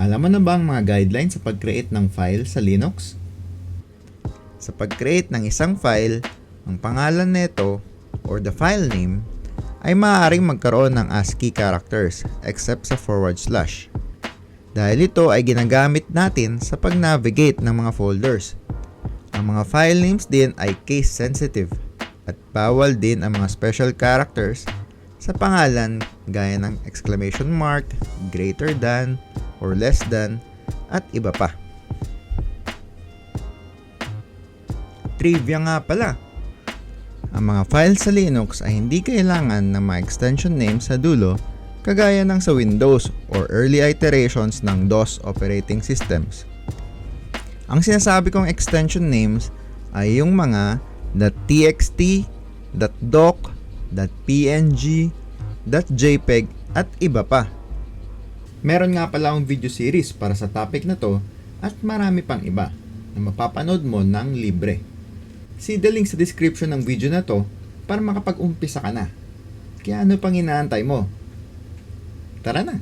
Alam mo na ba ang mga guidelines sa pag-create ng file sa Linux? Sa pag-create ng isang file, ang pangalan nito or the file name ay maaaring magkaroon ng ASCII characters except sa forward slash. Dahil ito ay ginagamit natin sa pag-navigate ng mga folders. Ang mga file names din ay case sensitive at bawal din ang mga special characters sa pangalan gaya ng exclamation mark, greater than, or less than, at iba pa. Trivia nga pala. Ang mga files sa Linux ay hindi kailangan ng mga extension names sa dulo kagaya ng sa Windows or early iterations ng DOS operating systems. Ang sinasabi kong extension names ay yung mga .txt, .doc, .png, .jpeg at iba pa. Meron nga pala akong video series para sa topic na to at marami pang iba na mapapanood mo ng libre. See the link sa description ng video na to para makapag-umpisa ka na. Kaya ano pang inaantay mo? Tara na!